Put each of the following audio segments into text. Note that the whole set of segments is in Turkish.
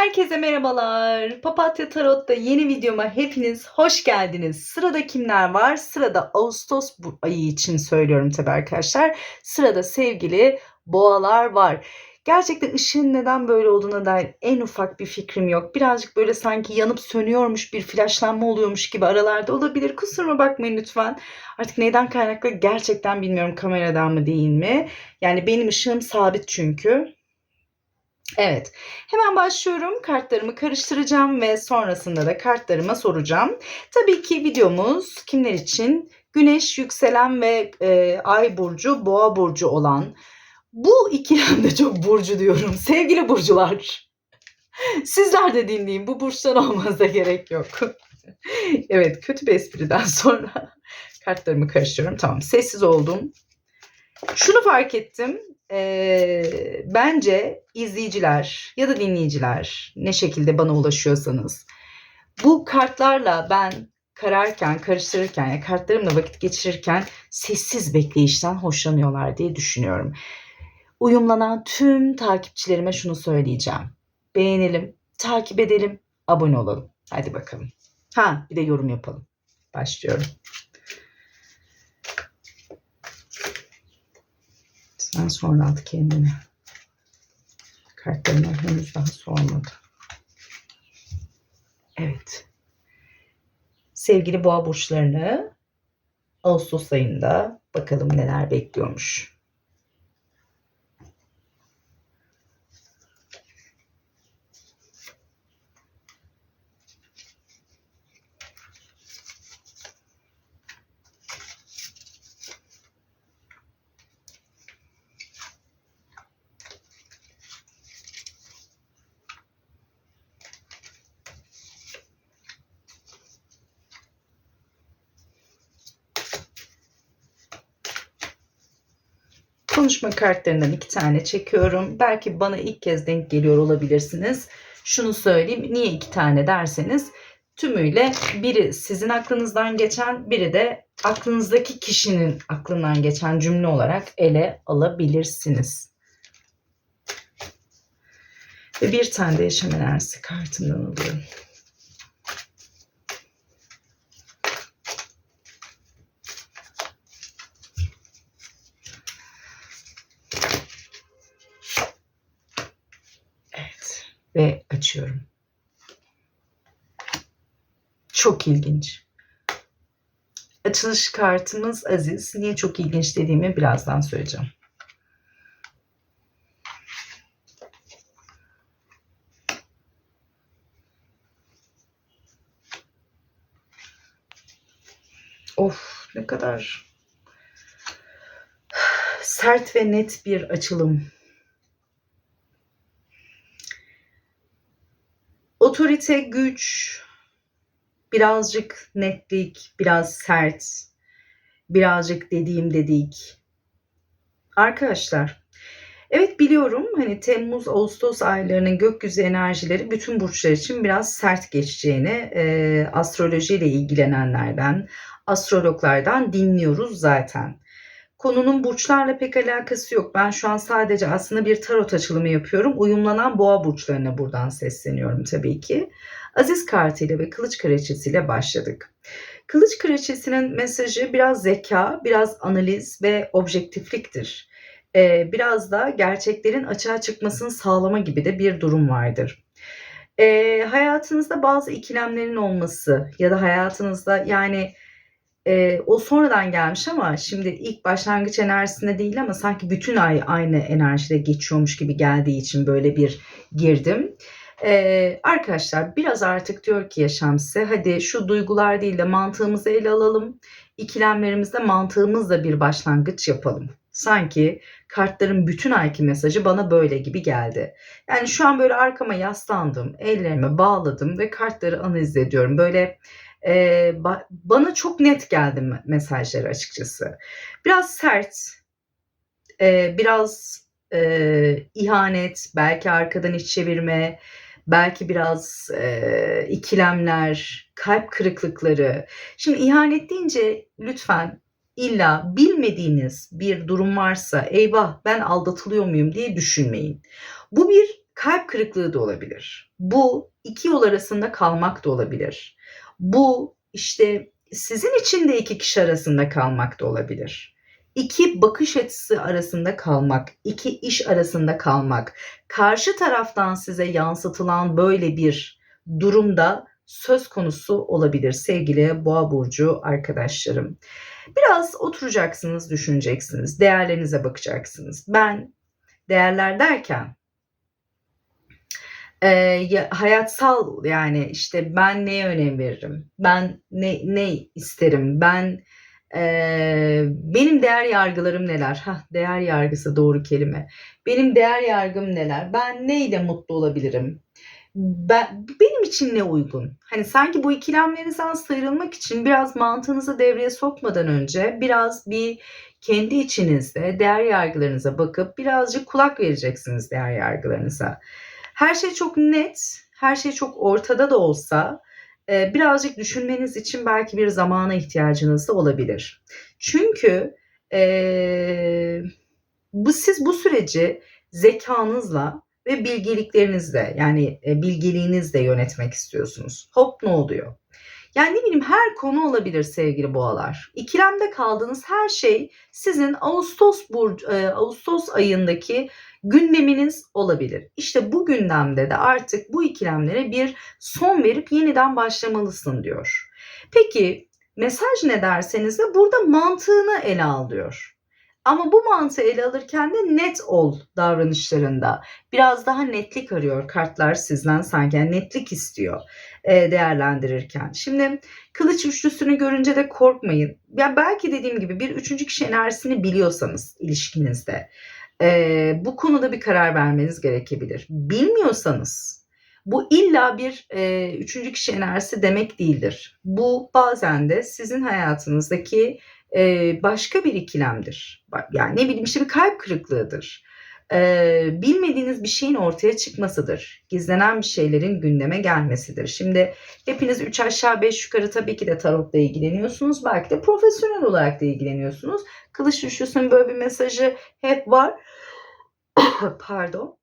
Herkese merhabalar. Papatya Tarot'ta yeni videoma hepiniz hoş geldiniz. Sırada kimler var? Sırada Ağustos ayı için söylüyorum tabii arkadaşlar. Sırada sevgili boğalar var. Gerçekten ışığın neden böyle olduğuna dair en ufak bir fikrim yok. Birazcık böyle sanki yanıp sönüyormuş bir flaşlanma oluyormuş gibi aralarda olabilir. Kusuruma bakmayın lütfen. Artık neyden kaynaklı gerçekten bilmiyorum kameradan mı değil mi? Yani benim ışığım sabit çünkü. Evet. Hemen başlıyorum. Kartlarımı karıştıracağım ve sonrasında da kartlarıma soracağım. Tabii ki videomuz kimler için? Güneş, yükselen ve e, ay burcu, boğa burcu olan. Bu ikilemde çok burcu diyorum. Sevgili burcular. Sizler de dinleyin. Bu burçtan olmanıza gerek yok. evet kötü bir espriden sonra kartlarımı karıştırıyorum. Tamam sessiz oldum. Şunu fark ettim. Ee, bence izleyiciler ya da dinleyiciler ne şekilde bana ulaşıyorsanız bu kartlarla ben kararken, karıştırırken ya kartlarımla vakit geçirirken sessiz bekleyişten hoşlanıyorlar diye düşünüyorum. Uyumlanan tüm takipçilerime şunu söyleyeceğim. Beğenelim, takip edelim, abone olalım. Hadi bakalım. Ha, bir de yorum yapalım. Başlıyorum. Sonra at kendini. Kartlarını henüz daha sormadı. Evet. Sevgili boğa burçlarını Ağustos ayında bakalım neler bekliyormuş. Konuşma kartlarından iki tane çekiyorum. Belki bana ilk kez denk geliyor olabilirsiniz. Şunu söyleyeyim. Niye iki tane derseniz tümüyle biri sizin aklınızdan geçen, biri de aklınızdaki kişinin aklından geçen cümle olarak ele alabilirsiniz. Ve bir tane de yaşam enerjisi kartından alıyorum. Ve açıyorum. Çok ilginç. Açılış kartımız Aziz. Niye çok ilginç dediğimi birazdan söyleyeceğim. Of ne kadar sert ve net bir açılım. Otorite, güç, birazcık netlik, biraz sert, birazcık dediğim dedik. Arkadaşlar, evet biliyorum hani Temmuz, Ağustos aylarının gökyüzü enerjileri bütün burçlar için biraz sert geçeceğini e, astrolojiyle ilgilenenlerden, astrologlardan dinliyoruz zaten. Konunun burçlarla pek alakası yok. Ben şu an sadece aslında bir tarot açılımı yapıyorum. Uyumlanan boğa burçlarına buradan sesleniyorum tabii ki. Aziz kartıyla ve kılıç kraliçesiyle başladık. Kılıç kraliçesinin mesajı biraz zeka, biraz analiz ve objektifliktir. Ee, biraz da gerçeklerin açığa çıkmasını sağlama gibi de bir durum vardır. Ee, hayatınızda bazı ikilemlerin olması ya da hayatınızda yani e, o sonradan gelmiş ama şimdi ilk başlangıç enerjisinde değil ama sanki bütün ay aynı enerjide geçiyormuş gibi geldiği için böyle bir girdim. Ee, arkadaşlar biraz artık diyor ki yaşam size hadi şu duygular değil de mantığımızı ele alalım. İkilemlerimizde mantığımızla bir başlangıç yapalım. Sanki kartların bütün ayki mesajı bana böyle gibi geldi. Yani şu an böyle arkama yaslandım, ellerime bağladım ve kartları analiz ediyorum. Böyle e, ba- bana çok net geldi me- mesajları açıkçası. Biraz sert, e, biraz e, ihanet, belki arkadan iç çevirme, belki biraz e, ikilemler, kalp kırıklıkları. Şimdi ihanet deyince lütfen illa bilmediğiniz bir durum varsa eyvah ben aldatılıyor muyum diye düşünmeyin. Bu bir kalp kırıklığı da olabilir. Bu iki yol arasında kalmak da olabilir. Bu işte sizin için de iki kişi arasında kalmak da olabilir. İki bakış açısı arasında kalmak, iki iş arasında kalmak, karşı taraftan size yansıtılan böyle bir durumda söz konusu olabilir sevgili Boğa burcu arkadaşlarım. Biraz oturacaksınız, düşüneceksiniz, değerlerinize bakacaksınız. Ben değerler derken e, ya, hayatsal yani işte ben neye önem veririm, ben ne, ne isterim, ben e, benim değer yargılarım neler? Ha değer yargısı doğru kelime. Benim değer yargım neler? Ben neyle mutlu olabilirim? Ben, benim için ne uygun? Hani sanki bu ikilemlerinizden sıyrılmak için biraz mantığınızı devreye sokmadan önce biraz bir kendi içinizde değer yargılarınıza bakıp birazcık kulak vereceksiniz değer yargılarınıza. Her şey çok net, her şey çok ortada da olsa e, birazcık düşünmeniz için belki bir zamana ihtiyacınız da olabilir. Çünkü e, bu siz bu süreci zekanızla ve bilgeliklerinizle yani e, bilgeliğinizle yönetmek istiyorsunuz. Hop ne oluyor? Yani ne bileyim her konu olabilir sevgili boğalar. İkilemde kaldığınız her şey sizin Ağustos burcu, e, Ağustos ayındaki gündeminiz olabilir. İşte bu gündemde de artık bu ikilemlere bir son verip yeniden başlamalısın diyor. Peki mesaj ne derseniz de burada mantığını ele al diyor. Ama bu mantığı ele alırken de net ol davranışlarında. Biraz daha netlik arıyor kartlar sizden sanki yani netlik istiyor e, değerlendirirken. Şimdi kılıç üçlüsünü görünce de korkmayın. Ya belki dediğim gibi bir üçüncü kişi enerjisini biliyorsanız ilişkinizde e, bu konuda bir karar vermeniz gerekebilir. Bilmiyorsanız bu illa bir e, üçüncü kişi enerjisi demek değildir. Bu bazen de sizin hayatınızdaki e, başka bir ikilemdir. Yani ne bileyim işte bir kalp kırıklığıdır. E, bilmediğiniz bir şeyin ortaya çıkmasıdır. Gizlenen bir şeylerin gündeme gelmesidir. Şimdi hepiniz 3 aşağı 5 yukarı tabii ki de tarotla ilgileniyorsunuz. Belki de profesyonel olarak da ilgileniyorsunuz. Kılıç düşüsün böyle bir mesajı hep var. Pardon.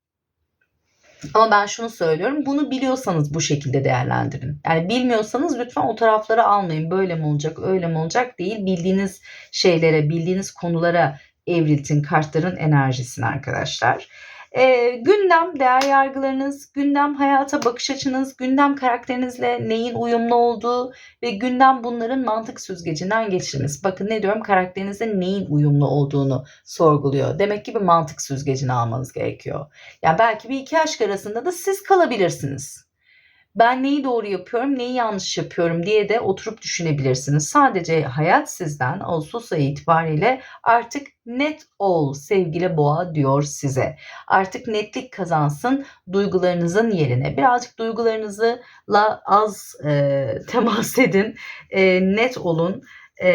Ama ben şunu söylüyorum. Bunu biliyorsanız bu şekilde değerlendirin. Yani bilmiyorsanız lütfen o tarafları almayın. Böyle mi olacak, öyle mi olacak değil. Bildiğiniz şeylere, bildiğiniz konulara evriltin kartların enerjisini arkadaşlar. E, gündem değer yargılarınız, gündem hayata bakış açınız, gündem karakterinizle neyin uyumlu olduğu ve gündem bunların mantık süzgecinden geçirmesi. Bakın ne diyorum karakterinizle neyin uyumlu olduğunu sorguluyor. Demek ki bir mantık süzgecini almanız gerekiyor. Yani belki bir iki aşk arasında da siz kalabilirsiniz ben neyi doğru yapıyorum, neyi yanlış yapıyorum diye de oturup düşünebilirsiniz. Sadece hayat sizden Ağustos ayı itibariyle artık net ol sevgili boğa diyor size. Artık netlik kazansın duygularınızın yerine. Birazcık duygularınızla az e, temas edin, e, net olun e,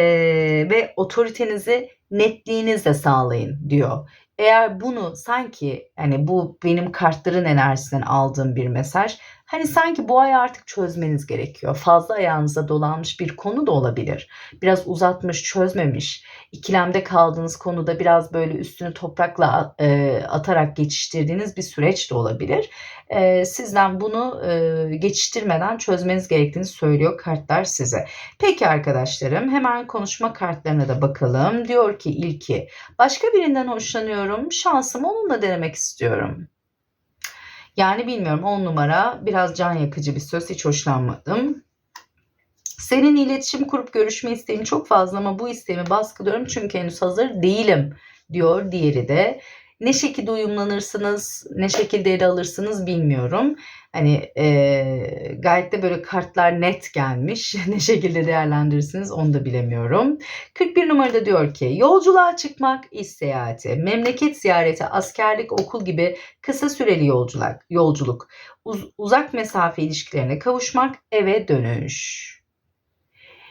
ve otoritenizi netliğinizle sağlayın diyor. Eğer bunu sanki hani bu benim kartların enerjisinden aldığım bir mesaj Hani sanki bu ay artık çözmeniz gerekiyor. Fazla ayağınıza dolanmış bir konu da olabilir. Biraz uzatmış, çözmemiş. İkilemde kaldığınız konuda biraz böyle üstünü toprakla e, atarak geçiştirdiğiniz bir süreç de olabilir. E, sizden bunu e, geçiştirmeden çözmeniz gerektiğini söylüyor kartlar size. Peki arkadaşlarım hemen konuşma kartlarına da bakalım. Diyor ki ilki başka birinden hoşlanıyorum. Şansımı onunla denemek istiyorum. Yani bilmiyorum 10 numara biraz can yakıcı bir söz hiç hoşlanmadım. Senin iletişim kurup görüşme isteğim çok fazla ama bu isteğimi baskılıyorum çünkü henüz hazır değilim diyor diğeri de. Ne şekilde uyumlanırsınız, ne şekilde ele alırsınız bilmiyorum. Hani e, gayet de böyle kartlar net gelmiş. ne şekilde değerlendirirsiniz onu da bilemiyorum. 41 numarada diyor ki yolculuğa çıkmak, iş seyahati, memleket ziyareti, askerlik, okul gibi kısa süreli yolculuk, yolculuk uz, uzak mesafe ilişkilerine kavuşmak, eve dönüş.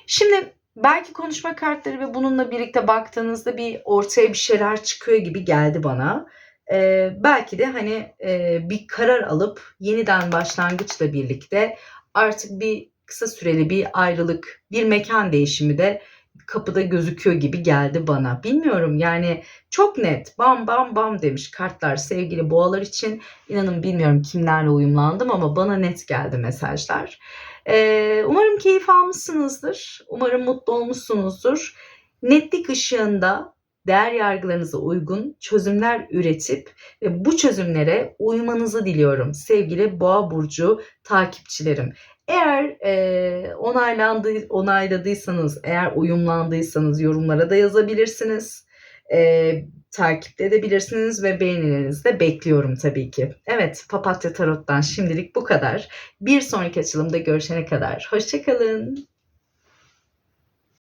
Şimdi belki konuşma kartları ve bununla birlikte baktığınızda bir ortaya bir şeyler çıkıyor gibi geldi bana. Ee, belki de hani e, bir karar alıp yeniden başlangıçla birlikte artık bir kısa süreli bir ayrılık, bir mekan değişimi de kapıda gözüküyor gibi geldi bana. Bilmiyorum yani çok net bam bam bam demiş kartlar sevgili boğalar için. İnanın bilmiyorum kimlerle uyumlandım ama bana net geldi mesajlar. Ee, umarım keyif almışsınızdır. Umarım mutlu olmuşsunuzdur. Netlik ışığında değer yargılarınıza uygun çözümler üretip ve bu çözümlere uymanızı diliyorum sevgili Boğa burcu takipçilerim. Eğer e, onaylandı, onayladıysanız, eğer uyumlandıysanız yorumlara da yazabilirsiniz. E, takipte edebilirsiniz ve beğenilerinizi de bekliyorum tabii ki. Evet, Papatya Tarot'tan şimdilik bu kadar. Bir sonraki açılımda görüşene kadar. Hoşçakalın.